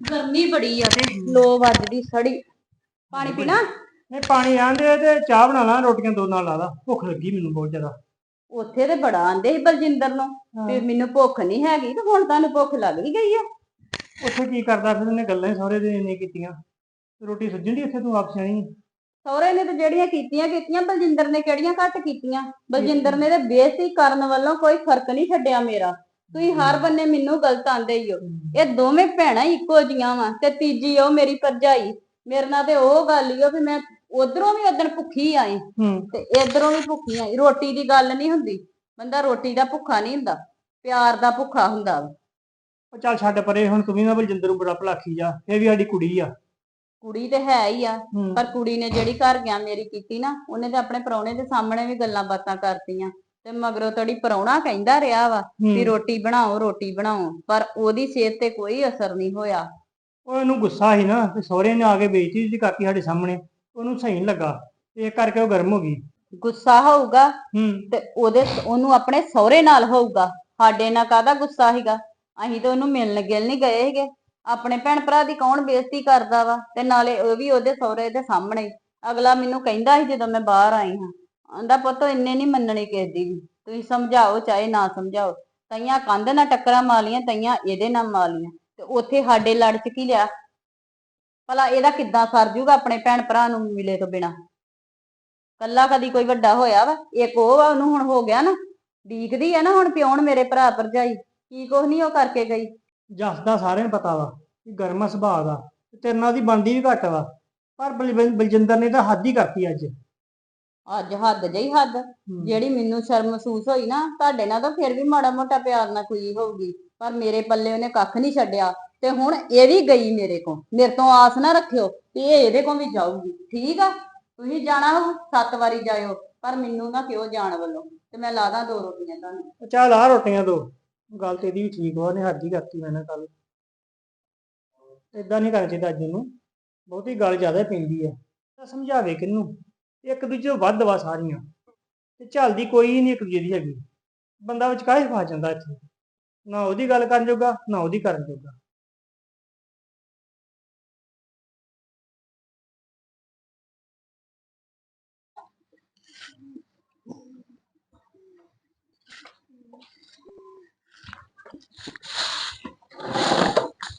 ਗਰਮੀ ਬੜੀ ਆ। ਤੇ ਲੋ ਵੱਜਦੀ ਸੜੀ ਪਾਣੀ ਪੀਣਾ? ਇਹ ਪਾਣੀ ਆਂਦੇ ਤੇ ਚਾਹ ਬਣਾ ਲਾ ਰੋਟੀਆਂ ਦੋ ਨਾਲ ਲਾ ਲਾ। ਭੁੱਖ ਲੱਗੀ ਮੈਨੂੰ ਬਹੁਤ ਜ਼ਿਆਦਾ। ਉੱਥੇ ਤੇ ਬੜਾ ਆਂਦੇ ਸੀ ਬਲਜਿੰਦਰ ਨੂੰ ਵੀ ਮੈਨੂੰ ਭੁੱਖ ਨਹੀਂ ਹੈਗੀ ਤੇ ਹੁਣ ਤੁਹਾਨੂੰ ਭੁੱਖ ਲੱਗ ਹੀ ਗਈ ਆ। ਉੱਥੇ ਕੀ ਕਰਦਾ ਫਿਰ ਉਹਨੇ ਗੱਲਾਂ ਹੀ ਸਹੁਰੇ ਦੇ ਇੰਨੇ ਕੀਤੀਆਂ। ਰੋਟੀ ਸੁੱਜਣ ਦੀ ਇੱਥੇ ਤੂੰ ਆਪ ਸਿਆਣੀ? ਆਂ। ਸਹੁਰੇ ਨੇ ਤੇ ਜਿਹੜੀਆਂ ਕੀਤੀਆਂ ਕੀਤੀਆਂ ਬਲਜਿੰਦਰ ਨੇ ਕਿਹੜੀਆਂ ਘੱਟ ਕੀਤੀਆਂ? ਬਲਜਿੰਦਰ ਨੇ ਤੇ ਬੇਇੱਜ਼ਤੀ ਕਰਨ ਵੱਲੋਂ ਕੋਈ ਫ਼ਰਕ ਨਹੀਂ ਛੱਡਿਆ ਮੇਰਾ। ਤੁਸੀਂ ਹਰ ਬੰਨੇ ਮੈਨੂੰ ਗਲਤ ਆਂਦੇ ਹੀ ਹੋ ਇਹ ਦੋਵੇਂ ਭੈਣਾਂ ਹੀ ਇੱਕੋ ਜੀਆਂ ਵਾ ਤੇ ਤੀਜੀ ਉਹ ਮੇਰੀ ਭਰਜਾਈ। ਮੇਰੇ ਨਾਲ ਤੇ ਉਹ ਗੱਲ ਹੀ ਉਹ ਵੀ ਮੈਂ ਉਧਰੋਂ ਵੀ ਉਦਣ ਭੁੱਖੀ ਆਈ। ਤੇ ਇਧਰੋਂ ਵੀ ਭੁੱਖੀ ਆਈ। ਰੋਟੀ ਦੀ ਗੱਲ ਨਹੀਂ ਹੁੰਦੀ। ਬੰਦਾ ਰੋਟੀ ਦਾ ਭੁੱਖਾ ਨਹੀਂ ਹੁੰਦਾ। ਪਿਆਰ ਦਾ ਭੁੱਖਾ ਹੁੰਦਾ ਵਾ। ਉਹ ਚੱਲ ਛੱਡ ਪਰੇ ਹੁਣ ਤੂੰ ਵੀ ਨਾ ਬਲਜਿੰਦਰ ਨੂੰ ਬੜਾ ਭਲਾਖੀ ਜਾ ਇਹ ਵੀ ਸਾਡੀ ਕੁੜੀ ਆ। ਕੁੜੀ ਤੇ ਹੈ ਹੀ ਆ। ਹੂੰ ਪਰ ਕੁੜੀ ਨੇ ਜਿਹੜੀ ਘਰ ਗਿਆ ਮੇਰੀ ਕੀਤੀ ਨਾ ਉਹਨੇ ਤੇ ਆਪਣੇ ਪਰੌਣੇ ਦੇ ਸਾਹਮਣੇ ਵੀ ਗੱਲਾਂ ਬਾਤਾਂ ਕਰਤੀਆਂ। ਤੇ ਮਗਰੋਂ ਤੜੀ ਪਰੌਣਾ ਕਹਿੰਦਾ ਰਿਹਾ ਵਾ ਵੀ। ਰੋਟੀ ਬਣਾਓ ਰੋਟੀ ਬਣਾਓ ਪਰ ਉਹਦੀ ਸਿਹਤ ਤੇ ਕੋਈ ਅਸਰ ਨਹੀਂ ਹੋਇਆ। ਉਹ ਇਹਨੂੰ ਗੁੱਸਾ ਸੀ ਨਾ ਤੇ ਸਹੁਰੇ ਨੇ ਆ ਕੇ ਬੇਇੱਜ਼ਤੀ ਦੀ ਕਾਕੀ ਸਾਡੇ ਸਾਹਮਣੇ ਉਹਨੂੰ ਸਹੀ ਨੀ ਲੱਗਾ ਇਹ ਕਰਕੇ ਉਹ ਗਰਮ ਹੋ ਗਈ। ਗੁੱਸਾ ਹੋਊਗਾ ਹੂੰ। ਤੇ ਉਹਦੇ ਉਹਨੂੰ ਆਪਣੇ ਸਹੁਰੇ ਨਾਲ ਹੋਊਗਾ ਸਾਡੇ ਨਾਲ ਕਾਹਦਾ ਗੁੱਸਾ ਸੀਗਾ? ਅਸੀਂ ਤਾਂ ਉਹਨੂੰ ਮਿਲਣ ਗਿਲ ਨਹੀਂ ਗਏ ਸੀਗੇ। ਆਪਣੇ ਭੈਣ ਭਰਾ ਦੀ ਕੌਣ ਬੇਇੱਜ਼ਤੀ ਕਰਦਾ ਵਾ? ਤੇ ਨਾਲੇ ਉਹ ਵੀ ਉਹਦੇ ਸਹੁਰੇ ਦੇ ਸਾਹਮਣੇ। ਅਗਲਾ ਮੈਨੂੰ ਕਹਿੰਦਾ ਸੀ ਜਦੋਂ ਮੈਂ ਬਾਹਰ ਆਈ ਹਾਂ। ਆਂਦਾ ਪੁੱਤ ਇੰਨੇ ਨਹੀਂ ਮੰਨਣੀ ਕਿਸੇ ਦੀ ਵੀ। ਤੁਸੀਂ ਸਮਝਾਓ, ਚਾਹੇ ਨਾ ਸਮਝਾਓ। ਤਈਆਂ ਕੰਧ ਨਾਲ ਟੱਕਰਾਂ ਮਾਲੀਆਂ ਤਈਆਂ ਇਹਦੇ ਨਾਲ ਮਾਲੀਆਂ ਤੇ ਉੱਥੇ ਸਾਡੇ ਲੜ ਚ ਕੀ ਲਿਆ? ਭਲਾ ਇਹਦਾ ਕਿੱਦਾਂ ਸਰ ਜੂਗਾ ਆਪਣੇ ਭੈਣ ਭਰਾ ਨੂੰ ਮਿਲੇ ਤੋਂ ਬਿਨਾ? ਕੱਲਾ ਕਦੀ ਕੋਈ ਵੱਡਾ ਹੋਇਆ ਵਾ? ਇੱਕ ਉਹ ਵਾ, ਉਹਨੂੰ ਹੁਣ ਹੋ ਗਿਆ ਨਾ। ਡੀਕਦੀ ਆ ਨਾ ਹੁਣ ਪਿਉਣ ਮੇਰੇ ਭਰਾ ਭਰਜਾਈ। ਕੀ ਕੁਛ ਨਹੀਂ ਉਹ ਕਰਕੇ ਗਈ? ਜੱਸ ਦਾ ਸਾਰਿਆਂ ਨੂੰ ਪਤਾ ਵਾ ਕਿ ਗਰਮ ਸੁਭਾਅ ਦਾ। ਤੇ ਤੇਰੇ ਨਾਲ ਦੀ ਬਣਦੀ ਵੀ ਘੱਟ ਵਾ। ਪਰ ਬਲ- ਬਲ- ਬਲਜਿੰਦਰ ਨੇ ਤਾਂ ਹੱਦ ਹੀ ਕਰਤੀ ਅੱਜ। ਅੱਜ ਹੱਦ ਜਈ ਹੱਦ। ਜਿਹੜੀ ਮੈਨੂੰ ਸ਼ਰਮ ਮਹਿਸੂਸ ਹੋਈ ਨਾ ਤੁਹਾਡੇ ਨਾਲ ਤਾਂ ਫਿਰ ਵੀ ਮਾੜਾ ਮੋਟਾ ਪਿਆਰ ਨਾਲ ਕੋਈ ਹੋਊਗੀ ਪਰ ਮੇਰੇ ਪੱਲੇ ਉਹਨੇ ਕੱਖ ਨਹੀਂ ਛੱਡਿਆ ਤੇ ਹੁਣ ਇਹ ਵੀ ਗਈ ਮੇਰੇ ਕੋਲ। ਮੇਰੇ ਤੋਂ ਆਸ ਨਾ ਰੱਖਿਓ ਕਿ ਇਹ ਇਹਦੇ ਕੋਲ ਵੀ ਜਾਊਗੀ। ਠੀਕ ਆ? ਤੁਸੀਂ ਜਾਣਾ ਹੋ ਸੱਤ ਵਾਰੀ ਜਾਇਓ ਪਰ ਮੈਨੂੰ ਨਾ ਕਿਉਂ ਜਾਣ ਵੱਲੋਂ ਤੇ ਮੈਂ ਲਾ ਦਾਂ ਦੋ ਰੋਟੀਆਂ ਤੁਹਾਨੂੰ। ਚੱਲ ਆ ਰੋਟੀਆਂ ਦੋ। ਗੱਲ ਤੇ ਇਹਦੀ ਵੀ ਠੀਕ ਵਾ ਉਹਨੇ ਹੱਦ ਕਰਤੀ ਮੈਂ ਨਾ ਕੱਲ ਇਦਾਂ ਨਹੀਂ ਕਰਨਾ ਚਾਹੀਦਾ ਅੱਜ ਨੂੰ। ਬਹੁਤੀ ਗੱਲ ਜ਼ਿਆਦਾ ਪੈਂਦੀ ਤਾਂ ਸਮਝਾਵੇ ਕਿਹਨੂੰ? ਇੱਕ ਦੂਜੇ ਤੋਂ ਵੱਧ ਵਾ ਸਾਰੀਆਂ। ਤੇ ਚੱਲਦੀ ਕੋਈ ਨਹੀਂ ਇੱਕ ਦੂਜੇ ਦੀ ਹੈਗੀ। ਬੰਦਾ ਵਿੱਚ ਫਸ ਜਾਂਦਾ ਇੱਥੇ। ਨਾ ਉਹਦੀ ਗੱਲ ਕਰਨ ਜੋਗਾ, ਨਾ ਉਹਦੀ ਕਰਨ ਜੋਗਾ।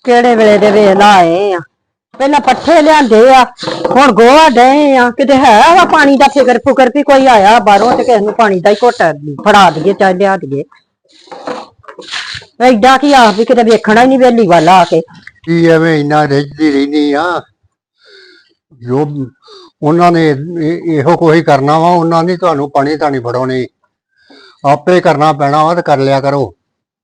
ਕਿਹੜੇ ਵੇਲੇ ਦੇ ਵੇਲਾ ਆਏ ਆ। ਪਹਿਲਾਂ ਪੱਠੇ ਲਿਆਂਦੇ ਆ ਹੁਣ ਗੋਹਾ ਡਏ ਆ। ਕਿਤੇ ਹੈ ਵਾ ਪਾਣੀ ਦਾ ਫਿਕਰ ਫੁਕਰ ਵੀ ਕੋਈ ਆਇਆ ਬਾਹਰੋਂ ਤੇ ਕਿਸੇ ਨੂੰ ਪਾਣੀ ਦਾ ਹੀ ਘੁੱਟ ਫੜਾ ਦਈਏ ਚਾਹੇ ਲਿਆ ਦਈਏ। ਐਡਾ ਕੀ ਆ ਵੀ ਕਿਤੇ ਵੇਖਣਾ ਹੀ ਨਹੀਂ ਵੇਲੀ ਵੱਲ ਆ ਕੇ। ਕੀ ਐਵੇਂ ਇੰਨਾ ਰਿੱਝਦੀ ਰਹਿੰਦੀ ਆ? ਜੋ ਉਹਨਾਂ ਨੇ ਇਹ- ਇਹੋ ਕੋਈ ਕਰਨਾ ਵਾ ਉਹਨਾਂ ਨੇ ਤੁਹਾਨੂੰ ਪਾਣੀ ਤਾਣੀ ਫੜਾਉਣੀ। ਆਪੇ ਕਰਨਾ ਪੈਣਾ ਵਾ ਤੇ ਕਰ ਲਿਆ ਕਰੋ।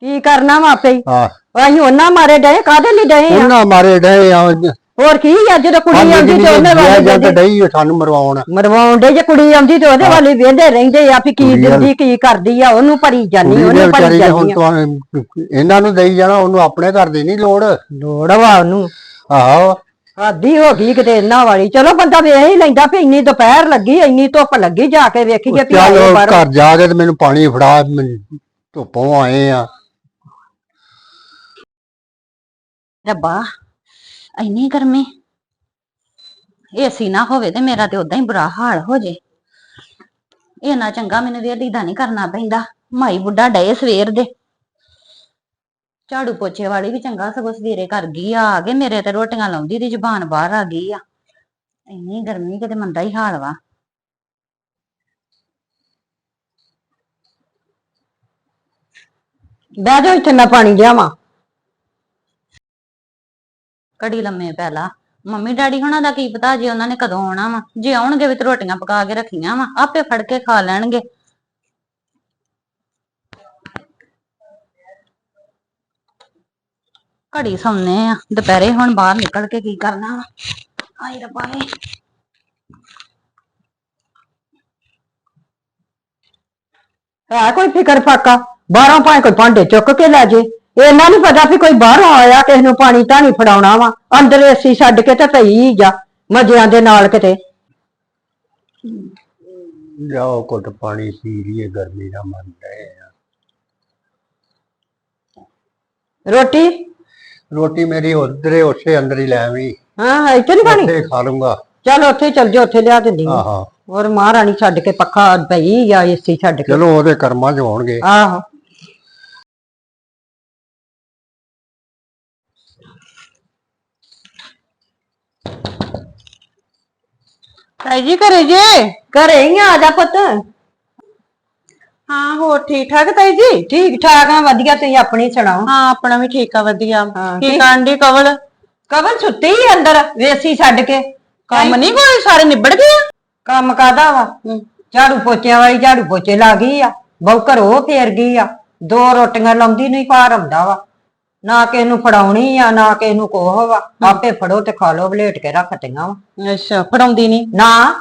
ਕੀ ਕਰਨਾ ਵਾ ਆਪੇ ਹੀ? ਆ ਅਸੀਂ ਉਹਨਾਂ ਮਾਰੇ ਡਏ ਕਾਹਦੇ ਲਈ ਡਏ ਆ? ਉਹਨਾਂ ਮਾਰੇ ਡਏ ਆ ਹੋਰ ਕੀ ਆ ਜਦੋਂ ਕੁੜੀ ਆਉਂਦੀ ਤੇ ਉਹਨੇ ਵਾਲੀ ਜਾਂ ਵੇਂਹਦੇ- ਡਈ ਓ ਸਾਨੂੰ ਮਰਵਾਉਣ। ਮਰਵਾਉਣ ਦੇ ਜੇ ਕੁੜੀ ਆਉਂਦੀ ਤੇ ਉਹਦੇ ਵਾਲੀ ਵੇਂਦੇ ਰਹਿੰਦੇ ਆ ਵੀ ਕੀ ਕੁੜੀ ਵਾਲੀ- ਦਿੰਦੀ ਕੀ ਕਰਦੀ ਆ ਉਹਨੂੰ ਭਰੀ ਜਾਨੀ ਕੁੜੀ ਦੇ ਉਹਨੂੰ ਭਰੀ ਵਿਚਾਰੀ ਹੁਣ ਜਾਨੀ ਆ। ਤੁਹਾਨੂੰ ਇਹਨਾਂ ਨੂੰ ਦੇਈ ਜਾਣਾ ਉਹਨੂੰ ਆਪਣੇ ਘਰ ਦੀ ਨਹੀਂ ਲੋੜ। ਲੋੜ ਵਾ ਉਹਨੂੰ। ਆਹੋ। ਆਦੀ ਹੋ ਗਈ ਕਿਤੇ ਇਹਨਾਂ ਵਾਲੀ। ਚਲੋ ਬੰਦਾ ਵੇਖ ਹੀ ਲੈਂਦਾ ਵੀ ਇੰਨੀ ਦੁਪਹਿਰ ਲੱਗੀ ਇੰਨੀ ਧੁੱਪ ਲੱਗੀ ਜਾ ਕੇ ਵੇਖੀਏ ਵੀ ਚੱਲ ਆਏ ਉਹ ਬਾਹਰੋਂ। ਘਰ ਜਾ ਕੇ ਤੇ ਮੈਨੂੰ ਪਾਣੀ ਫੜਾ ਮੈਨੂੰ ਧੁੱਪੋਂ ਆਏ ਆ। ਰੱਬਾ। ਇੰਨੀ ਗਰਮੀ। ਏਸੀ ਨਾ ਹੋਵੇ ਤੇ ਮੇਰਾ ਤੇ ਉਦਾਂ ਹੀ ਬੁਰਾ ਹਾਲ ਹੋ ਜੇ। ਇਹ ਨਾ ਚੰਗਾ ਮੈਨੂੰ ਵੇਲੀ ਦਾ ਨਹੀਂ ਕਰਨਾ ਪੈਂਦਾ। ਮਾਈ ਬੁੱਢਾ ਡਏ ਸਵੇਰ ਦੇ। ਝਾੜੂ ਪੋਚੇ ਵਾਲੀ ਵੀ ਚੰਗਾ ਸਗੋਂ ਸਵੇਰੇ ਕਰ ਗਈ ਆ ਆ ਕੇ ਮੇਰੇ ਤੇ ਰੋਟੀਆਂ ਲਾਉਂਦੀ ਦੀ ਜ਼ੁਬਾਨ ਬਾਹਰ ਆ ਗਈ ਆ। ਇੰਨੀ ਗਰਮੀ ਕਿਤੇ ਮੰਦਾ ਹੀ ਹਾਲ ਵਾ। ਬਹਿ ਜਾ ਇੱਥੇ ਮੈਂ ਪਾਣੀ ਲਿਆਵਾਂ। ਘੜੀ ਲੰਮੇ ਪੈ ਲਾ। ਮੰਮੀ ਡੈਡੀ ਹੁਣਾਂ ਦਾ ਕੀ ਪਤਾ, ਜੇ ਉਹਨਾਂ ਨੇ ਕਦੋਂ ਆਉਣਾ ਵਾ। ਜੇ ਆਉਣਗੇ ਵੀ ਤੇ ਰੋਟੀਆਂ ਪਕਾ ਕੇ ਰੱਖੀਆਂ ਵਾ, ਆਪੇ ਫੜ ਕੇ ਖਾ ਲੈਣਗੇ। ਘੜੀ ਸੌਂਨੇ ਆ, ਦੁਪਹਿਰੇ ਹੁਣ ਬਾਹਰ ਨਿਕਲ ਕੇ ਕੀ ਕਰਨਾ ਵਾ। ਆਈ ਰੱਬਾ ਏ। ਹੈ ਕੋਈ ਫਿਕਰ ਫਾਕਾ ਬਾਹਰੋਂ ਭਾਵੇਂ ਕੋਈ ਭਾਂਡੇ ਚੁੱਕ ਕੇ ਲੈ ਜੇ। ਇਹਨਾਂ ਨਹੀਂ ਪਤਾ ਵੀ ਕੋਈ ਬਾਹਰੋਂ ਆਇਆ ਕਿਸੇ ਨੂੰ ਪਾਣੀ ਧਾਣੀ ਫੜਾਉਣਾ ਵਾ। ਅੰਦਰ ਏਸੀ ਛੱਡ ਕੇ ਤੇ ਪਈ ਜਾ ਮਜਿਆਂ ਦੇ ਨਾਲ ਕਿਤੇ। ਜਾਓ ਘੁੱਟ ਪਾਣੀ ਪੀ ਲਈਏ ਗਰਮੀ ਦਾ ਮਨ ਆ ਰੋਟੀ? ਰੋਟੀ ਮੇਰੀ ਉਧਰੇ ਉਸੇ ਅੰਦਰ ਹੀ ਲੈ ਆਵੀਂ। ਹਾਂ ਇੱਥੇ ਨਹੀਂ ਖਾਣੀ? ਉੱਥੇ ਖਾ ਲੂੰਗਾ। ਚੱਲ ਉੱਥੇ ਚੱਲ ਜਾ ਉੱਥੇ ਲਿਆ ਦਿੰਦੀ ਹਾਂ। ਆਹਾ। ਹੋਰ ਮਹਾਰਾਣੀ ਛੱਡ ਕੇ ਪੱਖਾ ਪਈ ਜਾਂ ਏਸੀ ਛੱਡ ਕੇ। ਚਲੋ ਉਹਦੇ ਕਰਮਾਂ 'ਚ ਹੋਣਗੇ। ਆਹੋ। ਤਾਈ ਜੀ ਘਰੇ ਜੇ? ਘਰੇ ਹੀ ਆ ਜਾ ਪੁੱਤ। ਹਾਂ ਹੋਰ ਠੀਕ ਠਾਕ ਤਾਈ ਜੀ? ਠੀਕ ਠਾਕ ਆ ਵਧੀਆ ਤੁਸੀਂ ਆਪਣੀ ਸੁਣਾਓ? ਹਾਂ ਆਪਣਾ ਵੀ ਠੀਕ ਆ ਵਧੀਆ। ਹਾਂ, ਕੀ ਠੀਕ। ਕਾਂਡੀ ਕਵਲ? ਕਵਲ ਸੁੱਤੀ ਹੀ ਅੰਦਰ ਵੇਸੀ ਛੱਡ ਕੇ। ਕੰਮ ਨਹੀਂ ਕੋਈ ਸਾਰੇ ਨਿਬੜ ਗਏ ਆ? ਕੰਮ ਕਾਦਾ ਵਾ? ਝਾੜੂ ਪੋਚਿਆਂ ਵਾਲੀ ਝਾੜੂ ਪੋਚੇ ਲਾ ਗਈ ਆ ਬਹੁ ਘਰੋਂ ਫੇਰ ਗਈ ਆ। ਦੋ ਰੋਟੀਆਂ ਲਾਉਂਦੀ ਨਹੀਂ ਪਾਰ ਆਉਂਦਾ ਵਾ। ਨਾ ਕਿਸੇ ਨੂੰ ਫੜਾਉਣੀ ਆ ਨਾ ਕਿਸੇ ਨੂੰ ਕੋਹ ਵਾ। ਆਪੇ ਫੜੋ ਤੇ ਖਾ ਲੋ ਬਲੇਟ ਕੇ ਰੱਖਤੀਆਂ ਵਾ। ਅੱਛਾ ਫੜਾਉਂਦੀ ਨਹੀਂ ਨਾ।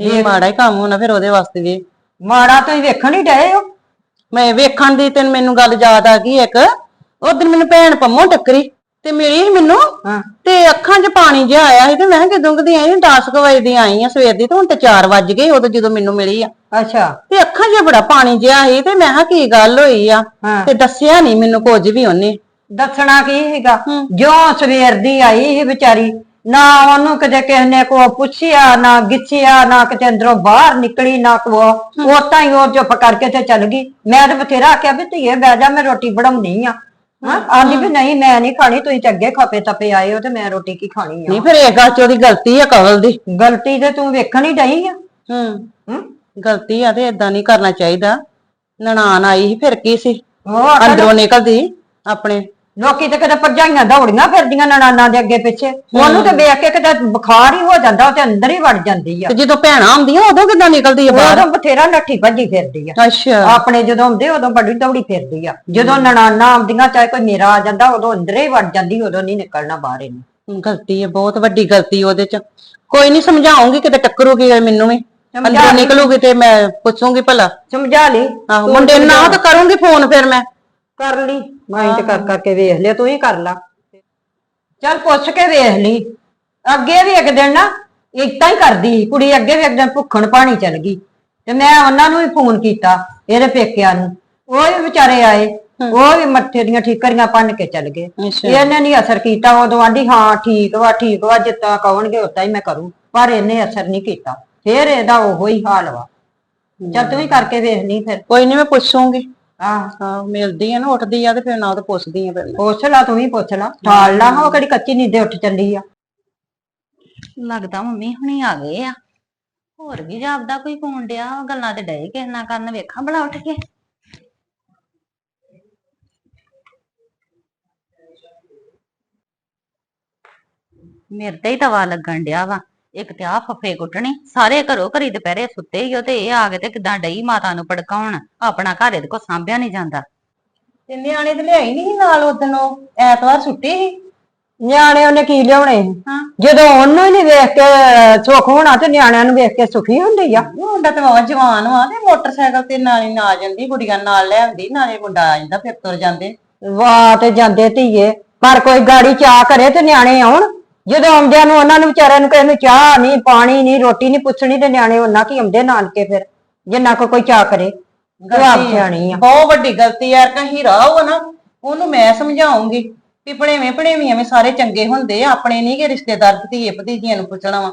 ਇਹ ਮਾੜਾ ਹੀ ਕੰਮ ਹੋਣਾ ਫਿਰ ਉਹਦੇ ਵਾਸਤੇ ਵੀ। ਮਾੜਾ ਤੁਸੀਂ ਵੇਖਣ ਹੀ ਡਏ ਹੋ? ਮੈਂ ਵੇਖਣ ਦੀ ਤੈਨੂੰ ਮੈਨੂੰ ਗੱਲ ਯਾਦ ਆ ਗਈ ਇੱਕ। ਉਹ ਦਿਨ ਮੈਨੂੰ ਭੈਣ ਪੰਮੋ ਟੱਕਰੀ ਤੇ ਮਿਲੀ ਸੀ ਮੈਨੂੰ ਹਾਂ। ਤੇ ਅੱਖਾਂ 'ਚ ਪਾਣੀ ਜਿਹਾ ਆਇਆ ਸੀ ਤੇ ਮੈਂ ਕਿਹਾ ਕਦੋਂ ਕਦੀ ਆਈ 10 ਕੁ ਵਜੇ ਦੀ ਆਈ ਆ ਸਵੇਰ ਦੀ ਤੇ ਹੁਣ ਤੇ 4 ਵੱਜ ਗਏ ਉਦੋਂ ਜਦੋਂ ਮੈਨੂੰ ਮਿਲੀ ਆ। ਅੱਛਾ। ਤੇ ਅੱਖਾਂ 'ਚ ਬੜਾ ਪਾਣੀ ਜਿਹਾ ਸੀ ਤੇ ਮੈਂ ਕਿਹਾ ਕੀ ਗੱਲ ਹੋਈ ਆ? ਹਾਂ। ਤੇ ਦੱਸਿਆ ਨਹੀਂ ਮੈਨੂੰ ਕੁਝ ਵੀ ਉਹਨੇ। ਦੱਸਣਾ ਕੀ ਹੈਗਾ। ਜੋ ਸਵੇਰ ਦੀ ਆਈ ਸੀ ਵਿਚਾਰੀ ਨਾ ਉਹਨੂੰ ਕਦੇ ਕਿਸੇ ਨੇ ਕੋ ਪੁੱਛਿਆ ਨਾ ਗਿੱਛਿਆ ਨਾ ਕਿਤੇ ਅੰਦਰੋਂ ਬਾਹਰ ਨਿਕਲੀ ਨਾ ਕੋ ਉਹ ਤਾਂ ਹੀ ਉਹ ਚੁੱਪ ਕਰਕੇ ਤੇ ਚੱਲ ਗਈ। ਮੈਂ ਤਾਂ ਬਥੇਰਾ ਆਖਿਆ ਵੀ ਧੀਏ ਬਹਿ ਜਾ ਮੈਂ ਰੋਟੀ ਬਣਾਉਣੀ ਆ। ਹਾਂ ਆਂਦੀ ਵੀ ਨਹੀਂ ਮੈਂ ਨਹੀਂ ਖਾਣੀ ਤੁਸੀਂ ਤੇ ਅੱਗੇ ਖਪੇ ਤਪੇ ਆਏ ਹੋ ਤੇ ਮੈਂ ਰੋਟੀ ਕੀ ਖਾਣੀ ਆ। ਨਹੀਂ ਫਿਰ ਇਹ ਗੱਲ 'ਚ ਉਹਦੀ ਗਲਤੀ ਆ ਕਵਲ ਦੀ। ਗਲਤੀ ਤੇ ਤੂੰ ਵੇਖਣ ਹੀ ਡਈ ਆ। ਹੂੰ? ਗਲਤੀ ਆ ਤੇ ਇਦਾਂ ਨਹੀਂ ਕਰਨਾ ਚਾਹੀਦਾ। ਨਨਾਣ ਆਈ ਸੀ ਫਿਰ ਕੀ ਸੀ? ਅੰਦਰੋਂ ਨਿਕਲਦੀ। ਆਪਣੇ। ਲੋਕੀ ਤੇ ਕਦੇ ਭਰਜਾਈਆਂ ਦੌੜੀਆਂ ਫਿਰਦੀਆਂ ਨਨਾਨਾ ਦੇ ਅੱਗੇ ਪਿੱਛੇ। ਉਹਨੂੰ ਤੇ ਵੇਖ ਕੇ ਕਿਤੇ ਬੁਖਾਰ ਹੀ ਹੋ ਜਾਂਦਾ ਉਹ ਤੇ ਅੰਦਰ ਹੀ ਵੜ ਜਾਂਦੀ ਆ। ਤੇ ਜਦੋਂ ਭੈਣਾਂ ਆਉਂਦੀਆਂ ਉਦੋਂ ਕਿੱਦਾਂ ਨਿਕਲਦੀ ਆ ਬਾਹਰ? ਉਦੋਂ ਬਥੇਰਾ ਨੱਠੀ ਭੱਜੀ ਫਿਰਦੀ ਆ। ਅੱਛਾ। ਆਪਣੇ ਜਦੋਂ ਆਉਂਦੇ ਉਦੋਂ ਬੜੀ ਦੌੜੀ ਫਿਰਦੀ ਆ। ਜਦੋਂ ਨਨਾਨਾ ਆਉਂਦੀਆਂ ਚਾਹੇ ਕੋਈ ਮੇਰਾ ਆ ਜਾਂਦਾ ਉਦੋਂ ਅੰਦਰੇ ਹੀ ਵੜ ਜਾਂਦੀ ਉਦੋਂ ਨਹੀਂ ਨਿਕਲਣਾ ਬਾਹਰ ਇਹਨੂੰ। ਗਲਤੀ ਹੈ ਬਹੁਤ ਵੱਡੀ ਗਲਤੀ ਉਹਦੇ 'ਚ। ਕੋਈ ਨਹੀਂ ਸਮਝਾਉਂਗੀ ਕਿਤੇ ਟੱਕਰੂਗੀ ਮੈਨੂੰ ਵੀ। ਅੰਦਰੋਂ। ਨਿਕਲੂਗੀ ਤੇ ਮੈਂ ਪੁੱਛੂਗੀ ਭਲਾ। ਸਮਝਾ ਲਈ। ਆਹੋ ਮੁੰਡੇ ਨੂੰ ਨਾ ਤਾਂ ਕਰੂੰਗੀ ਫੋਨ ਫਿਰ ਮੈਂ। ਕਰ ਲਈ। ਮਾਈਂਡ ਕਰ ਕਰਕੇ ਵੇਖ ਲਿਆ ਤੂੰ ਹੀ ਕਰ ਲਾ। ਚੱਲ ਪੁੱਛ ਕੇ ਵੇਖ ਲਈ। ਅੱਗੇ ਵੀ ਇੱਕ ਦਿਨ ਨਾ ਇਤਾਂ ਹੀ ਕਰਦੀ। ਕੁੜੀ ਅੱਗੇ ਵੀ ਇੱਕ ਦਿਨ ਭੁੱਖਣ ਪਾਣੀ ਚਲ ਗਈ। ਤੇ ਮੈਂ ਉਹਨਾਂ ਨੂੰ ਵੀ ਫੋਨ ਕੀਤਾ ਇਹਦੇ ਪੇਕਿਆਂ ਨੂੰ। ਉਹ ਵੀ ਵਿਚਾਰੇ ਆਏ ਉਹ ਵੀ ਮੱਥੇ ਦੀਆਂ ਠੀਕਰੀਆਂ ਪੰਨ ਕੇ ਚਲ ਗਏ। ਇਹਨੇ ਨਹੀਂ ਅਸਰ ਕੀਤਾ ਉਦੋਂ ਆਂਦੀ ਹਾਂ ਠੀਕ ਵਾ ਠੀਕ ਵਾ ਜਿੱਦਾਂ ਕਹਣਗੇ ਉਦਾਂ ਹੀ ਮੈਂ ਕਰੂੰ। ਪਰ ਇਹਨੇ ਅਸਰ ਨਹੀਂ ਕੀਤਾ। ਫੇਰ ਇਹਦਾ ਉਹੋ ਹੀ ਹਾਲ ਵਾ। ਚੱਲ ਤੂੰ ਹੀ ਕਰਕੇ ਵੇਖ ਲਈ ਫਿਰ। ਕੋਈ ਨਹੀਂ ਮੈਂ ਪੁੱਛੂੰਗੀ। ਆਹ ਹਾਂ ਮਿਲਦੀ ਆ ਨਾ ਉੱਠਦੀ ਆ ਤੇ ਫਿਰ ਨਾ ਉਹ ਪੁੱਛਦੀ ਆ ਫਿਰ ਮੈਂ ਪੁੱਛ ਲਾ ਤੂੰ ਵੀ ਪੁੱਛ ਲਾ। ਠਾਲ ਲਾ ਉਹ ਕਿਹੜੀ ਕੱਚੀ ਨੀਂਦੇ ਉੱਠ ਚੱਲੀ ਆ। ਲੱਗਦਾ ਮੰਮੀ ਹੁਣੀ ਆ ਗਏ ਆ। ਹੋਰ ਵੀ ਜਾਪਦਾ ਕੋਈ ਫੋਨ ਡਿਆ ਵਾ, ਗੱਲਾਂ ਤੇ ਡਏ ਕਿਸੇ ਨਾਲ ਕਰਨ ਵੇਖਾਂ ਭਲਾ ਉੱਠ ਕੇ। ਮੇਰੇ ਤੇ ਹੀ ਤਵਾ ਲੱਗਣ ਡਿਆ ਵਾ। ਇੱਕ ਤੇ ਆ ਫਫੇ ਕੁੱਟਣੀ ਸਾਰੇ ਘਰੋਂ ਘਰੀ ਦੁਪਹਿਰੇ ਸੁੱਤੇ ਹੀ ਉਹ ਤੇ ਇਹ ਆ ਕੇ ਤੇ ਕਿਦਾਂ ਡਈ ਮਾਤਾ ਨੂੰ ਪੜਕਾਉਣ ਆਪਣਾ ਘਰ ਇਹਦੇ ਕੋ ਸਾਂਭਿਆ ਨਹੀਂ ਜਾਂਦਾ। ਤੇ ਨਿਆਣੇ ਤੇ ਲਿਆਈ ਨਹੀਂ ਨਾਲ ਉਦੋਂ ਉਹ ਐਤਵਾਰ ਛੁੱਟੀ ਸੀ। ਨਿਆਣੇ ਉਹਨੇ ਕੀ ਲਿਆਉਣੇ? ਹਾਂ। ਜਦੋਂ ਉਹਨੂੰ ਹੀ ਨਹੀਂ ਵੇਖ ਕੇ ਸੁੱਖ ਹੋਣਾ ਤੇ ਨਿਆਣਿਆਂ ਨੂੰ ਵੇਖ ਕੇ ਸੁਖੀ ਹੁੰਦੀ ਆ। ਮੁੰਡਾ ਤੇ ਬਹੁਤ ਜਵਾਨ ਵਾ ਤੇ ਮੋਟਰਸਾਈਕਲ ਤੇ ਨਾਲੇ ਨਾ ਜਾਂਦੀ ਕੁੜੀਆਂ ਨਾਲ ਲੈ ਆਉਂਦੀ ਨਾਲੇ ਮੁੰਡਾ ਆ ਜਾਂਦਾ ਫਿਰ ਤੁਰ ਜਾਂਦੇ। ਵਾਹ ਤੇ ਜਾਂਦੇ ਧੀਏ ਪਰ ਕੋਈ ਗਾੜੀ ਚਾਹ ਕਰੇ ਤੇ ਨਿਆਣੇ ਆਉਣ। ਜਦੋਂ ਆਉਂਦਿਆਂ ਨੂੰ ਉਹਨਾਂ ਨੂੰ ਵਿਚਾਰਿਆਂ ਨੂੰ ਕਿਸੇ ਨੂੰ ਚਾਹ ਨਹੀਂ ਪਾਣੀ ਨਹੀਂ ਰੋਟੀ ਨਹੀਂ ਪੁੱਛਣੀ ਤੇ ਨਿਆਣੇ ਉਹਨਾਂ ਕੀ ਆਉਂਦੇ ਨਾਨਕੇ ਫਿਰ ਜਿੰਨਾ ਕੋ ਕੋਈ ਚਾਹ ਕਰੇ ਜਵਾਬ ਸਿਆਣੀ ਆ। ਬਹੁਤ ਵੱਡੀ ਗਲਤੀ ਯਾਰ ਕਾ ਹੀਰਾ ਉਹ ਨਾ ਉਹਨੂੰ ਮੈਂ ਸਮਝਾਉਂਗੀ ਵੀ ਭਣੇਵੇਂ ਭਣੇਵੀਂ ਐਵੇਂ ਸਾਰੇ ਚੰਗੇ ਹੁੰਦੇ ਆ ਆਪਣੇ ਨਹੀਂ ਕਿ ਰਿਸ਼ਤੇਦਾਰ ਧੀਏ ਭਤੀਜੀਆਂ ਨੂੰ ਪੁੱਛਣਾ ਵਾ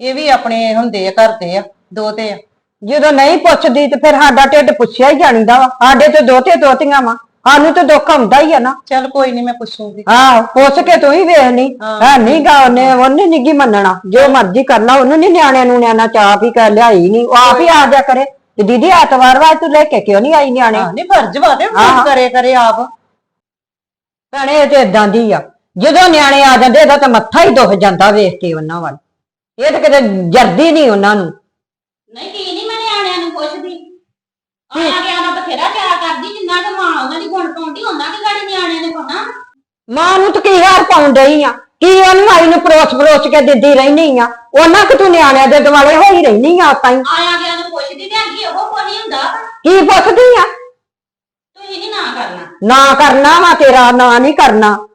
ਇਹ ਵੀ ਆਪਣੇ ਹੁੰਦੇ ਆ ਘਰ ਦੇ ਆ ਦੋ ਤੇ ਆ। ਜਦੋਂ ਨਹੀਂ ਪੁੱਛਦੀ ਤੇ ਫਿਰ ਸਾਡਾ ਢਿੱਡ ਪੁੱਛਿਆ ਹੀ ਜਾਣੀਦਾ ਵਾ ਸਾਡੇ ਤੇ ਦੋਤੇ ਦੋਤੀਆਂ ਵਾ। ਸਾਨੂੰ ਤੇ ਦੁੱਖ ਹੁੰਦਾ ਹੀ ਆ ਨਾ। ਚੱਲ ਕੋਈ ਨਹੀਂ ਮੈਂ ਪੁੱਛੂੰਗੀ। ਆਹ ਪੁੱਛ ਕੇ ਤੂੰ ਹੀ ਵੇਖ ਲਈ ਹੈ। ਨਹੀਂ ਗਾ ਉਹਨੇ ਉਹਨੇ ਨਿੱਗੀ ਮੰਨਣਾ। ਜੋ ਮਰਜ਼ੀ ਕਰ ਲਾ ਉਹਨੂੰ ਨਹੀਂ ਨਿਆਣਿਆਂ ਨੂੰ ਨਿਆਣਾ ਚਾਹ ਵੀ ਕਰ ਲਿਆਈ ਨਹੀਂ ਉਹ ਆਪ ਹੀ ਆ ਜਾ ਕਰੇ। ਤੇ ਦੀਦੀ ਐਤਵਾਰ ਵਾ ਤੂੰ ਲੈ ਕੇ ਕਿਉਂ ਨਹੀਂ ਆਈ ਨਿਆਣੇ? ਹਾਂ ਨਹੀਂ ਫਰਜ਼ ਵਾ ਤੇ ਹਾਂ। ਫੋਨ ਕਰੇ ਕਰੇ ਆਪ। ਭੈਣੇ ਇਹ ਤੇ ਇਦਾਂ ਦੀ ਆ। ਜਦੋਂ ਨਿਆਣੇ ਆ ਜਾਂਦੇ ਇਹਦਾ ਤਾਂ ਮੱਥਾ ਹੀ ਦੁਖ ਜਾਂਦਾ ਵੇਖ ਕੇ ਉਹਨਾਂ ਵੱਲ। ਇਹ ਤਾਂ ਕਿਤੇ ਜਰਦੀ ਨਹੀਂ ਉਹਨਾਂ ਨੂੰ। ਨਹੀਂ ਕੀ ਨਹੀਂ ਮੈਂ ਨਿਆਣਿਆਂ ਨੂੰ ਪੁੱਛਦੀ? ਆਇਆ ਗਿਆ ਦਾ ਬਥੇਰਾ ਪਿਆਰ ਕਰਦੀ ਜਿੰਨਾ ਕਿ ਮਾਂ ਉਹਨਾਂ ਦੀ ਗੁਣ ਪਾਉਂਦੀ ਉਹਨਾਂ ਕਿ ਗਾੜੀ ਨਿਆਣਿਆਂ ਨੇ ਪਾਉਣਾ। ਮਾਂ ਨੂੰ ਤਾਂ ਕੀ ਹਾਰ ਪਾਉਣ ਡਈ ਆ? ਕੀ ਉਹਨੂੰ ਆਈ ਨੂੰ ਪਰੋਸ ਪਰੋਸ ਕੇ ਦਿੰਦੀ ਰਹਿਨੀ ਆ? ਉਹਨਾਂ ਕਿ ਤੂੰ ਨਿਆਣਿਆਂ ਦੇ ਦੁਆਲੇ ਹੋਈ ਰਹਿਨੀ ਆ ਤਾਂ ਹੀ। ਆਇਆ ਗਿਆ ਨੂੰ ਪੁੱਛਦੀ ਤੇ ਅੱਗੇ ਉਹ ਕੋਈ ਹੁੰਦਾ। ਕੀ ਪੁੱਛਦੀ ਆ? ਤੁਸੀਂ ਨਹੀਂ ਨਾ ਕਰਨਾ। ਨਾ ਕਰਨਾ ਵਾ ਤੇਰਾ ਨਾ ਨਹੀਂ ਕਰਨਾ।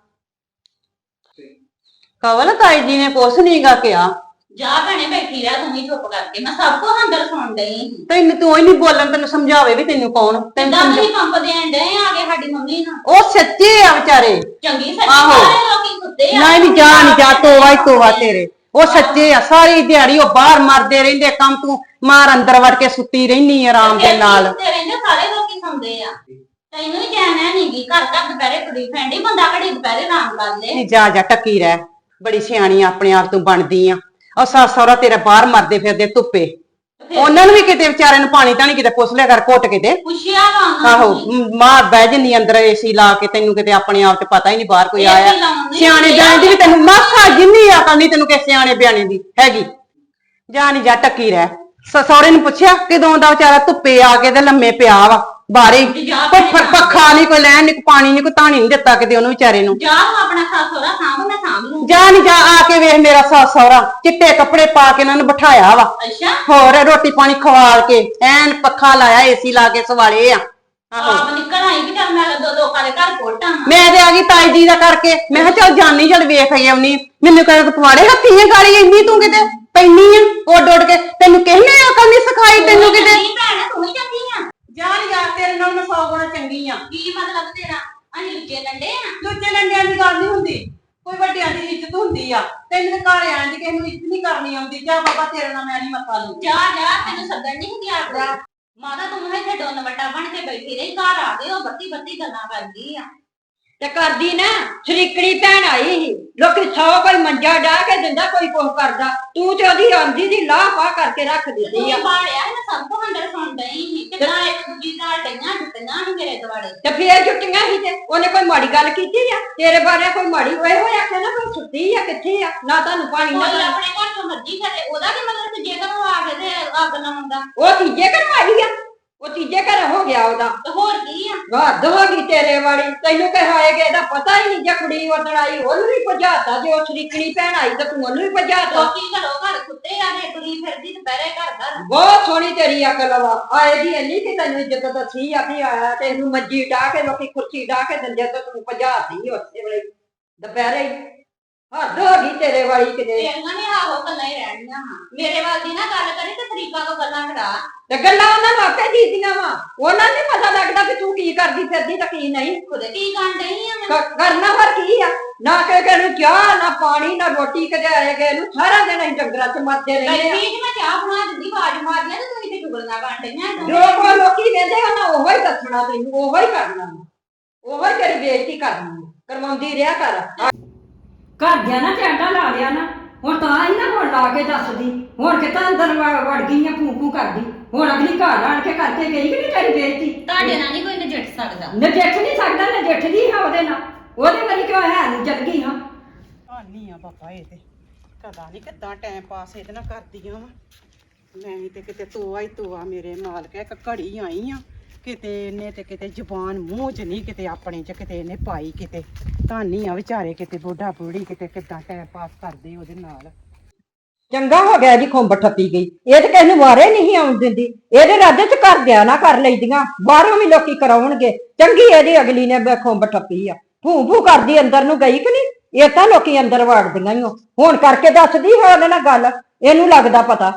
ਕਵਲ ਤਾਈ ਜੀ ਨੇ ਕੁਛ ਨਹੀਂ ਗਾ ਕਿਹਾ। ਜਾ ਭੈਣੇ ਬੈਠੀ ਰਹਿ ਤੂੰ ਹੀ ਚੁੱਪ ਕਰਕੇ। ਮੈਂ ਸਭ ਕੁਝ ਅੰਦਰ ਸੁਣ ਡਈ ਤੈਨੂੰ ਤੂੰ ਹੀ ਨਹੀਂ ਬੋਲਣ ਤੈਨੂੰ ਸਮਝਾਵੇ ਵੀ ਤੈਨੂੰ ਕੌਣ? ਤੈਨੂੰ ਸਮਝਾ- ਤੁਸੀਂ ਪੰਪ ਦੇਣ ਡਏ ਆ ਕੇ ਸਾਡੀ ਮੰਮੀ ਨੂੰ ਉਹ ਸੱਚੇ ਆ ਵਿਚਾਰੇ। ਚੰਗੀ ਸੱਚੀ ਆਹੋ। ਸਾਰੇ ਲੋਕੀ ਕੁੱਤੇ ਆ। ਨਹੀਂ ਨਹੀਂ ਜਾ ਨਹੀਂ ਜਾ ਤੋਵਾ ਹੀ ਤੋਵਾ ਤੇਰੇ। ਉਹ ਸੱਚੇ ਆ ਸਾਰੀ ਦਿਹਾੜੀ ਉਹ ਬਾਹਰ ਮਰਦੇ ਰਹਿੰਦੇ ਕੰਮ ਤੂੰ ਮਾਰ ਅੰਦਰ ਵੜ ਕੇ ਸੁੱਤੀ ਰਹਿਨੀ ਆਰਾਮ ਦੇ ਨਾਲ। ਤੇ ਰਹਿੰਦੇ ਸਾਰੇ ਲੋਕੀ ਸੌਂਦੇ ਆ। ਤੈਨੂੰ ਹੀ ਜਾਣਾ ਨਹੀਂਗੀ ਘਰ ਘਰ ਦੁਪਹਿਰੇ ਕੁੜੀ ਫੈਂਡੀ ਬੰਦਾ ਘੜੀ ਦੁਪਹਿਰੇ ਆਰਾਮ ਕਰ ਲੇ। ਨਹੀਂ ਜਾ ਜਾ ਟੱਕੀ ਰਹਿ। ਬੜੀ ਸਿਆਣੀ ਆਪਣੇ ਆਪ ਤੂੰ ਬਣਦੀ ਆ। ਉਹ ਸੱਸ ਸਹੁਰਾ ਤੇਰਾ ਬਾਹਰ ਮਰਦੇ ਫਿਰਦੇ ਧੁੱਪੇ। ਉਹਨਾਂ ਨੂੰ ਵੀ ਕਿਤੇ ਵਿਚਾਰੇ ਨੂੰ ਪਾਣੀ ਤਾਂ ਨਹੀਂ ਕਿਤੇ ਪੁੱਛ ਲਿਆ ਕਰ ਘੁੱਟ ਕਿਤੇ। ਪੁੱਛਿਆ ਵਾ ਉਹਨਾਂ ਆਹੋ ਨੂੰ ਮ- ਮਾਂ ਬਹਿ ਜੰਨੀ ਅੰਦਰ ਏਸੀ ਲਾ ਕੇ ਤੈਨੂੰ ਕਿਤੇ ਆਪਣੇ ਆਪ ਤੇ ਪਤਾ ਹੀ ਨਹੀਂ ਬਾਹਰ ਕੋਈ ਆਇਆ। ਸਿਆਣੇ ਬਿਆਣੇ ਦੀ ਵੀ ਆ। ਤੈਨੂੰ ਮਾਸਾ ਜਿੰਨੀ ਅਕਲ ਨਹੀਂ ਤੈਨੂੰ ਕਿਸੇ ਸਿਆਣੇ ਬਿਆਣੇ ਦੀ ਹੈਗੀ। ਜਾ ਨਹੀਂ ਜਾ ਟੱਕੀ ਰਹਿ। ਸ- ਸਹੁਰੇ ਨੂੰ ਪੁੱਛਿਆ ਕਿਦੋਂ ਦਾ ਵਿਚਾਰਾ ਧੁੱਪੇ ਆ ਕੇ ਤੇ ਲੰਮੇ ਪਿਆ ਵਾ। ਬਾਰੇ ਜਾ ਕੋਈ ਭੈਣੇ ਪ- ਪੱਖਾ ਨਹੀਂ ਕੋਈ ਲੈਣ ਨਹੀਂ ਕੋਈ ਪਾਣੀ ਨਹੀਂ ਕੋਈ ਤਾਣੀ ਨਹੀਂ ਦਿੱਤਾ ਕਿਤੇ ਉਹਨੂੰ ਵਿਚਾਰੇ ਨੂੰ। ਜਾ ਤੂੰ ਆਪਣਾ ਸੱਸ ਸਹੁਰਾ ਸਾਂਭ ਮੈਂ ਸਾਂਭ ਲੂੰ ਜਾ ਨਹੀਂ ਜਾ ਆ ਕੇ ਵੇਖ ਮੇਰਾ ਸੱਸ ਸਹੁਰਾ ਚਿੱਟੇ ਕੱਪੜੇ ਪਾ ਕੇ ਇਹਨਾਂ ਨੂੰ ਬਿਠਾਇਆ ਵਾ। ਅੱਛਾ। ਹੋਰ ਰੋਟੀ ਪਾਣੀ ਖਵਾਲ ਕੇ ਐਨ ਪੱਖਾ ਲਾਇਆ ਏਸੀ ਲਾ ਕੇ ਸਵਾਲੇ ਆ। ਆਹੋ। ਆਪ ਨਿਕਲ ਆਈ ਕਿ ਚੱਲ ਮੈਂ ਦੋ ਲੋਕਾਂ ਦੇ ਘਰ ਕੋਟਾਂ ਮੈਂ ਤੇ ਆ ਗਈ ਤਾਈ ਜੀ ਦਾ ਕਰਕੇ। ਮੈਂ ਕਿਹਾ ਚੱਲ ਜਾਨੀ ਚੱਲ ਵੇਖ ਆਈ ਆਉਣੀ ਮੈਨੂੰ ਕਹਿੰਦਾ ਤੂੰ ਪਵਾੜੇ ਹੱਥੀਂ ਆ ਗਾਲੀ ਇੰਨੀ ਤੂੰ ਕਿਤੇ? ਪੈਣੀ ਆ ਉੱਡ ਉੱਡ ਕੇ ਤੈਨੂੰ ਕਿਸ ਨੇ ਅਕਲ ਨਹੀਂ ਸਿਖਾਈ ਤੈਨੂੰ ਕਿਤੇ ਨਹੀਂ ਭੈਣ ਤੂੰ ਹੀ ਚੰਗੀ ਆ ਜਾਨ ਯਾਰ ਤੇਰੇ ਨਾਲ ਮੈਂ ਸੌ ਗੁਣਾ ਚੰਗੀ ਆ ਕੀ ਮਤਲਬ ਤੇਰਾ ਅਸੀਂ ਲੁੱਚੇ ਲੰਡੇ ਆ ਲੁੱਚੇ ਲੰਡਿਆਂ ਦੀ ਗੱਲ ਨਹੀਂ ਹੁੰਦੀ ਕੋਈ ਵੱਡਿਆਂ ਦੀ ਇੱਜ਼ਤ ਹੁੰਦੀ ਆ ਤੈਨੂੰ ਘਰ ਆਣ ਦੀ ਕਿਸੇ ਨੂੰ ਇੱਜ਼ਤ ਨਹੀਂ ਕਰਨੀ ਆਉਂਦੀ ਜਾ ਬਾਬਾ ਤੇਰੇ ਨਾਲ ਮੈਂ ਨਹੀਂ ਮੱਥਾ ਲੂ ਜਾ ਜਾ ਤੈਨੂੰ ਸੱਦਣ ਨਹੀਂ ਹੁੰਦੀ ਆਪਦਾ ਮਾਤਾ ਤੂੰ ਇੱਥੇ ਡੋਨ ਵੱਟਾ ਬਣ ਕੇ ਬੈਠੀ ਗਏ ਉਹ ਬੱਤੀ ਬੱਤੀ ਗੱਲਾਂ ਕਰਦੀ ਆ। ਤੇ ਕਰਦੀ ਨਾ ਸ਼ਰੀਕਣੀ ਭੈਣ ਆਈ ਸੀ। ਲੋਕੀ ਸੌ ਕੋਈ ਮੰਜਾ ਡਾ ਕੇ ਦਿੰਦਾ ਕੋਈ ਕੁਛ ਕਰਦਾ। ਤੂੰ ਤੇ ਉਹਦੀ ਆਂਦੀ ਦੀ ਲਾਹ ਪਾ ਕਰਕੇ ਰੱਖ ਦਿੱਤੀ ਆ। ਹੀ ਬਾੜਿਆ ਮੈਂ ਸਭ ਕੁਝ ਅੰਦਰ ਸੁਣ ਡਈ ਸੀ ਕਿੱਦਾਂ ਇੱਕ ਦੂਜੀ ਨਾਲ ਡਈਆਂ ਟੁੱਟੀਆਂ ਸੀ ਮੇਰੇ ਦੁਆਲੇ। ਤੇ ਫੇਰ ਜੁੱਟੀਆਂ ਸੀ ਤੇ ਉਹਨੇ ਕੋਈ ਮਾੜੀ ਗੱਲ ਕੀਤੀ ਆ? ਤੇਰੇ ਬਾਰੇ ਕੋਈ ਮਾੜੀ ਹੋਏ ਹੋਏ ਆਖਿਆ ਨਾ ਕੋਈ ਸੁੱਤੀ ਆ ਕਿੱਥੇ ਆ? ਨਾ ਤੁਹਾਨੂੰ ਪਾਣੀ ਨਾ ਕੋਈ ਆਪਣੇ ਘਰ ਤੋਂ ਮਰਜ਼ੀ ਕਰੇ ਉਹਦਾ ਕੀ ਮਤਲਬ ਕਿ ਜੇ ਘਰੋਂ ਆ ਕੇ ਤੇ ਅੱਗ ਲਾਉਂਦਾ ਉਹ ਤੀਜੇ ਘਰ ਆਈ ਆ। ਉਹ ਤੀਜੇ ਘਰ ਹੋ ਗਿਆ ਉਹਦਾ। ਤੇ ਵਾਦ ਹੋ ਗਈ ਤੇਰੇ ਵਾਲੀ। ਤੈਨੂੰ ਕਹਾਏਗਾ ਇਹਦਾ ਪਤਾ ਹੀ ਨਹੀਂ ਜੇ ਕੁੜੀ ਉਦਣ ਆਈ ਉਹਨੂੰ ਵੀ ਭਜਾਤਾ ਜੇ ਉਹ ਸ਼ਰੀਕਣੀ ਭੈਣ ਆਈ ਤਾਂ ਤੂੰ ਉਹਨੂੰ ਵੀ ਭਜਾਤਾ। ਲੋਕੀ ਘਰੋਂ ਘਰ ਕੁੱਤੇ ਆ ਨੇ ਤੁਰੀ ਫਿਰਦੀ ਦੁਪਹਿਰੇ ਘਰ ਘਰ ਬਹੁਤ ਸੋਹਣੀ ਤੇਰੀ ਅਕਲ ਵਾ। ਆਏ ਦੀ ਇੰਨੀ ਕਿ ਤੈਨੂੰ ਇੱਜ਼ਤ ਦੱਸੀ ਆ ਕਿ ਆਇਆ ਤੇ ਇਹਨੂੰ ਮੰਜੀ ਢਾ ਕੇ ਲੋਕੀ ਕੁਰਸੀ ਢਾ ਕੇ ਦਿੰਦੇ ਤੇ ਤੂੰ ਭਜਾਤੀ ਉਸੇ ਵੇਲੇ। ਦੁਪਹਿਰੇ ਹੀ। ਹੱਦ ਹੋ ਗਈ ਤੇਰੇ ਵਾਲੀ ਕਿਤੇ। ਤੇਰੀਆਂ ਵੀ ਆਹੋ ਗੱਲਾਂ ਹੀ ਰਹਿਣੀਆਂ ਵਾ। ਮੇਰੇ ਵੱਲ ਦੀ ਨਾ ਗੱਲ ਕਰੀ ਤੇ ਤਰੀਕਾ ਤੋਂ ਗੱਲਾਂ ਕਰਾ ਤੇ ਗੱਲਾਂ ਉਹਨਾਂ ਨੂੰ ਆਪੇ ਦੀਦੀਆਂ ਵਾ। ਉਹਨਾਂ ਨੂੰ ਨੀ ਪਤਾ ਲੱਗਦਾ ਕਿ ਤੂੰ ਕੀ ਕਰਦੀ ਫਿਰਦੀ ਤੇ ਕੀ ਨਹੀਂ। ਖੁਦ ਕੀ ਕਰਨ ਡਈ ਆ ਮੈਂ ਕ- ਕਰਨਾ ਹੋਰ ਕੀ ਆ? ਨਾ ਕਿ ਕਿਸੇ ਨੂੰ ਚਾਹ ਨਾ ਪਾਣੀ ਨਾ ਰੋਟੀ ਕਦੇ ਆਏ ਗਏ ਨੂੰ। ਸਾਰਾ ਦਿਨ ਅਸੀਂ ਡੰਗਰਾਂ 'ਚ ਮਰਦੇ ਰਹਿੰਦੇ ਆ। ਸੀ ਮੈਂ ਚਾਹ ਬਣਾ ਦਿੰਦੀ ਆਵਾਜ਼ ਮਾਰਦੀ ਆ ਤੇ ਤੂੰ ਇੱਥੇ ਚੁਗਲੀਆਂ ਕਰਨ ਡਈਆਂ ਤੂੰ। ਜੋ ਕੋ ਲੋਕੀ ਕਹਿੰਦੇ ਉਹਨਾਂ ਉਹੋ ਹੀ ਦੱਸਣਾ ਤੈਨੂੰ ਉਹੋ ਹੀ ਕਰਨਾ। ਉਹੋ ਹੀ ਤੇਰੀ ਬੇਇੱਜ਼ਤੀ ਕਰਨੀ। ਕਰਵਾਉਂਦੀ ਰਿਹਾ ਕਰ। ਘਰ ਗਿਆ ਨਾ ਚੈਂਟਾ ਲਾ ਲਿਆ ਨਾ ਹੁਣ ਤਾਂ ਨਾ ਲਾ ਕੇ ਦੱਸਦੀ ਹੁਣ ਕਿਤਾ ਅੰਦਰ ਵੜ ਵੜ ਗਈ ਆ ਫੂ ਕਰਦੀ। ਹੁਣ ਅਗਲੀ ਘਰ ਆਣ ਕੇ ਕਰਕੇ ਗਈ ਕਿ ਨਹੀਂ ਤੇਰੀ ਬੇਇੱਜ਼ਤੀ? ਤੁਹਾਡੇ ਨਾਲ ਨਹੀਂ ਕੋਈ ਨਜਿੱਠ ਸਕਦਾ। ਨਜਿੱਠ ਨਹੀਂ ਸਕਦਾ ਨਜਿੱਠਦੀ ਹਾਂ ਉਹਦੇ ਨਾਲ। ਉਹਦੇ ਵਾਰੀ ਕਿਉਂ ਹੈ ਨਹੀਂ ਚੱਲ ਗਈ ਹਾਂ। ਆਨੀ ਆ ਬਾਬਾ ਇਹ ਤੇ। ਪਤਾ ਨਹੀਂ ਕਿੱਦਾਂ ਟਾਈਮ ਪਾਸ ਇਹਦੇ ਨਾਲ ਕਰਦੀਆਂ ਵਾ। ਮੈਂ ਤੇ ਕਿਤੇ ਤੋਆ ਹੀ ਤੋਆ ਮੇਰੇ ਮਾਲਕ ਇੱਕ ਘੜੀ ਆਈ ਆ। ਕਿਤੇ ਇਹਨੇ ਤੇ ਕਿਤੇ ਜ਼ੁਬਾਨ ਮੂੰਹ 'ਚ ਨਹੀਂ ਕਿਤੇ ਆਪਣੇ 'ਚ ਕਿਤੇ ਇਹਨੇ ਪਾਈ ਕਿਤੇ। ਧਾਨੀ ਆ ਵਿਚਾਰੇ ਕਿਤੇ ਬੁੱਢਾ ਬੁੜੀ ਕਿਤੇ ਕਿੱਦਾਂ ਟਾਈਮ ਪਾਸ ਕਰਦੇ ਉਹਦੇ ਨਾਲ। ਚੰਗਾ ਹੋ ਗਿਆ ਜੀ ਖੁੰਬ ਠੱਪੀ ਗਈ। ਇਹ ਤੇ ਕਿਸੇ ਨੂੰ ਵਾਰੇ ਨਹੀਂ ਆਉਣ ਦਿੰਦੀ। ਇਹਦੇ ਰਾਜੇ ਚ ਕਰ ਦਿਆ ਨਾ ਕਰ ਲਈਦੀਆਂ। ਬਾਹਰੋਂ ਵੀ ਲੋਕੀ ਕਰਾਉਣਗੇ। ਚੰਗੀ ਇਹਦੀ ਅਗਲੀ ਨੇ ਬ- ਖੁੰਬ ਠੱਪੀ ਆ। ਭੂ ਭੂ ਕਰਦੀ ਅੰਦਰ ਨੂੰ ਗਈ ਕਿ ਨਹੀਂ? ਇਹ ਤਾਂ ਲੋਕੀ ਅੰਦਰ ਵਾੜਦੀਆਂ ਹੀ ਓ। ਹੁਣ ਕਰਕੇ ਦੱਸਦੀ ਹੈ ਉਹਦੇ ਨਾਲ ਗੱਲ। ਇਹਨੂੰ ਲੱਗਦਾ ਪਤਾ।